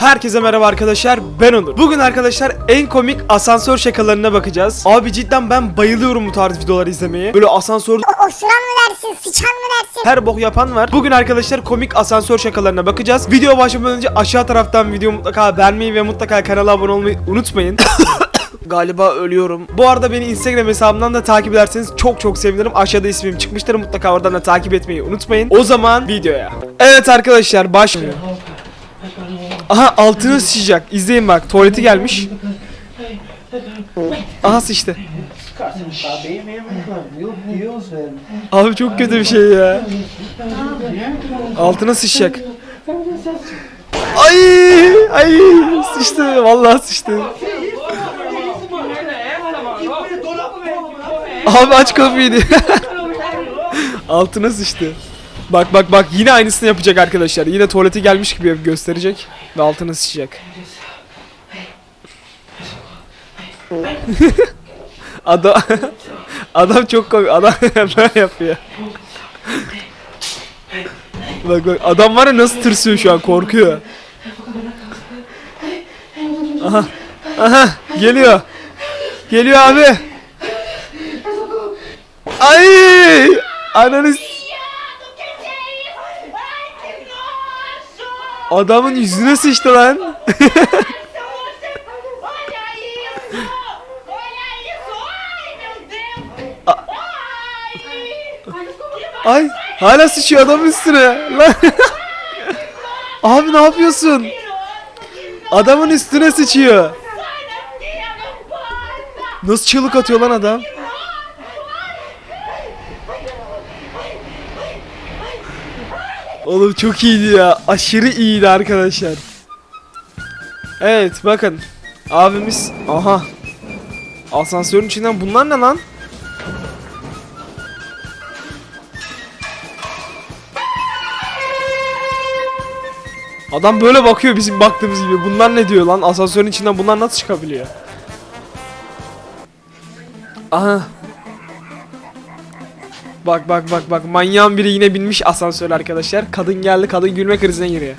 Herkese merhaba arkadaşlar ben Onur. Bugün arkadaşlar en komik asansör şakalarına bakacağız. Abi cidden ben bayılıyorum bu tarz videoları izlemeye. Böyle asansör Osuran mı dersin, sıçan mı dersin? her bok yapan var. Bugün arkadaşlar komik asansör şakalarına bakacağız. Video başlamadan önce aşağı taraftan video mutlaka beğenmeyi ve mutlaka kanala abone olmayı unutmayın. Galiba ölüyorum. Bu arada beni Instagram hesabımdan da takip ederseniz çok çok sevinirim. Aşağıda ismim çıkmıştır. Mutlaka oradan da takip etmeyi unutmayın. O zaman videoya. Evet arkadaşlar başlıyor. Aha altını sıçacak. İzleyin bak. Tuvaleti gelmiş. Aha sıçtı. Abi çok kötü bir şey ya. Altına sıçacak. Ay ay sıçtı vallahi sıçtı. Abi aç kapıyı. Altına sıçtı. Bak bak bak yine aynısını yapacak arkadaşlar. Yine tuvalete gelmiş gibi gösterecek ve altına sıçacak. Adam Adam çok komik. Adam böyle yapıyor. bak bak adam var ya nasıl tırsıyor şu an korkuyor. Aha. Aha geliyor. Geliyor abi. Ay! Ananı Adamın yüzüne sıçtı lan. Ay hala sıçıyor adamın üstüne. Lan. Abi ne yapıyorsun? Adamın üstüne sıçıyor. Nasıl çığlık atıyor lan adam? Oğlum çok iyiydi ya. Aşırı iyiydi arkadaşlar. Evet bakın. Abimiz aha. Asansörün içinden bunlar ne lan? Adam böyle bakıyor bizim baktığımız gibi. Bunlar ne diyor lan? Asansörün içinden bunlar nasıl çıkabiliyor? Aha. Bak bak bak bak manyağın biri yine binmiş asansör arkadaşlar. Kadın geldi kadın gülme krizine giriyor.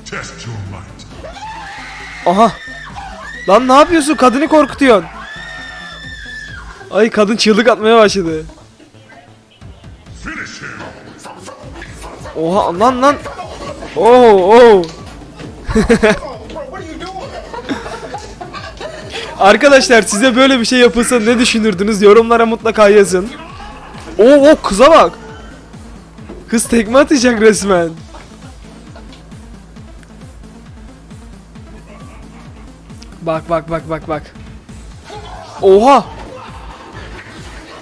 Aha. Lan ne yapıyorsun? Kadını korkutuyorsun. Ay kadın çığlık atmaya başladı. Oha lan lan. Oo oo. Arkadaşlar size böyle bir şey yapılsa ne düşünürdünüz? Yorumlara mutlaka yazın. Oo, oo kıza bak. Kız tekme atacak resmen. Bak bak bak bak bak. Oha.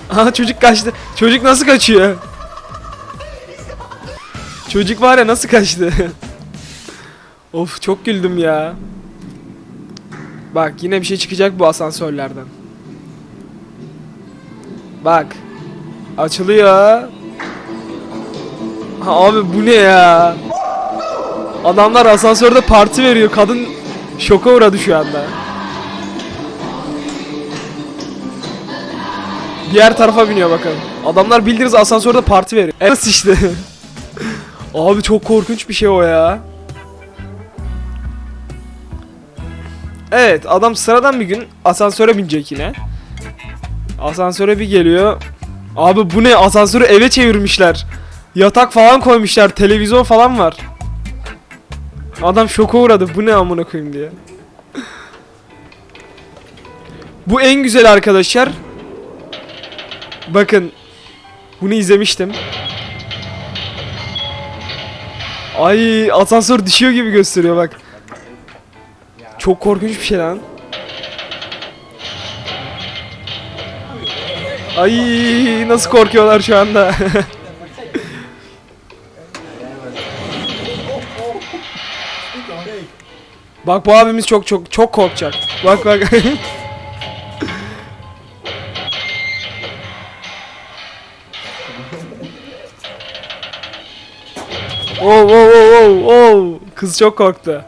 Aha çocuk kaçtı. Çocuk nasıl kaçıyor? Çocuk var ya nasıl kaçtı? of çok güldüm ya. Bak yine bir şey çıkacak bu asansörlerden. Bak. Açılıyor. Abi bu ne ya? Adamlar asansörde parti veriyor. Kadın şoka uğradı şu anda. Diğer tarafa biniyor bakın. Adamlar bildiğiniz asansörde parti veriyor. Evet işte. Abi çok korkunç bir şey o ya. Evet adam sıradan bir gün asansöre binecek yine. Asansöre bir geliyor. Abi bu ne asansörü eve çevirmişler. Yatak falan koymuşlar televizyon falan var. Adam şoka uğradı bu ne amına koyayım diye. bu en güzel arkadaşlar. Bakın. Bunu izlemiştim. Ay asansör düşüyor gibi gösteriyor bak. Çok korkunç bir şey lan. Ay nasıl korkuyorlar şu anda. bak bu abimiz çok çok çok korkacak. Bak bak. Oh oh oh oh oh kız çok korktu.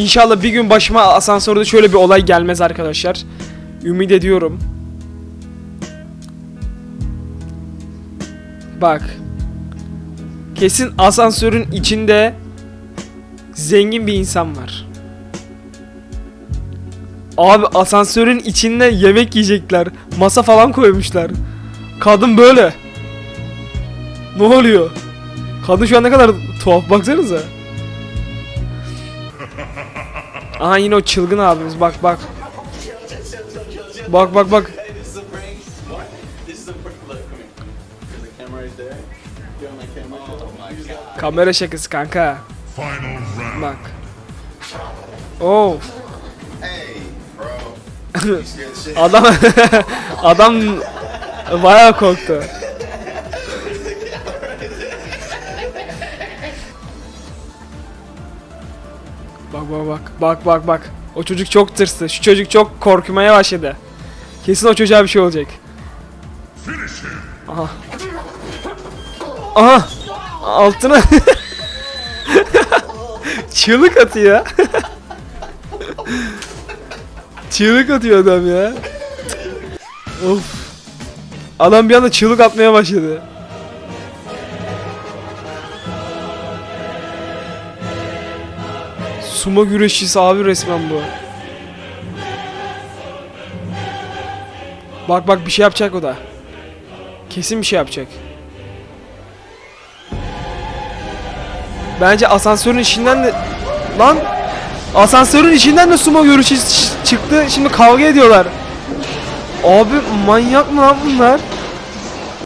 İnşallah bir gün başıma asansörde şöyle bir olay gelmez arkadaşlar. Ümit ediyorum. Bak. Kesin asansörün içinde zengin bir insan var. Abi asansörün içinde yemek yiyecekler. Masa falan koymuşlar. Kadın böyle. Ne oluyor? Kadın şu an ne kadar tuhaf baksanıza. Aha yine o çılgın abimiz bak bak. Bak bak bak. Kamera şakası kanka. Bak. Oh. Adam adam bayağı korktu. Bak bak bak bak bak bak. O çocuk çok tırstı. Şu çocuk çok korkmaya başladı. Kesin o çocuğa bir şey olacak. Aha. Aha. Altına. Çığlık atıyor. Çığlık atıyor adam ya. of. Adam bir anda çığlık atmaya başladı. Sumo güreşçisi abi resmen bu. Bak bak bir şey yapacak o da. Kesin bir şey yapacak. Bence asansörün içinden de... Lan! Asansörün içinden de sumo görüşü çıktı. Şimdi kavga ediyorlar. Abi manyak mı lan bunlar?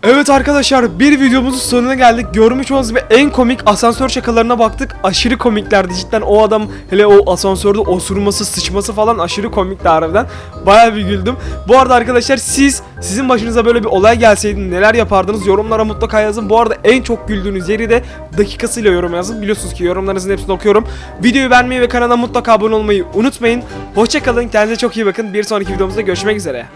Evet arkadaşlar bir videomuzun sonuna geldik. Görmüş olduğunuz gibi en komik asansör şakalarına baktık. Aşırı komiklerdi cidden o adam hele o asansörde osurması sıçması falan aşırı komikti harbiden. Baya bir güldüm. Bu arada arkadaşlar siz sizin başınıza böyle bir olay gelseydi neler yapardınız yorumlara mutlaka yazın. Bu arada en çok güldüğünüz yeri de dakikasıyla yorum yazın. Biliyorsunuz ki yorumlarınızın hepsini okuyorum. Videoyu beğenmeyi ve kanala mutlaka abone olmayı unutmayın. Hoşçakalın kendinize çok iyi bakın. Bir sonraki videomuzda görüşmek üzere.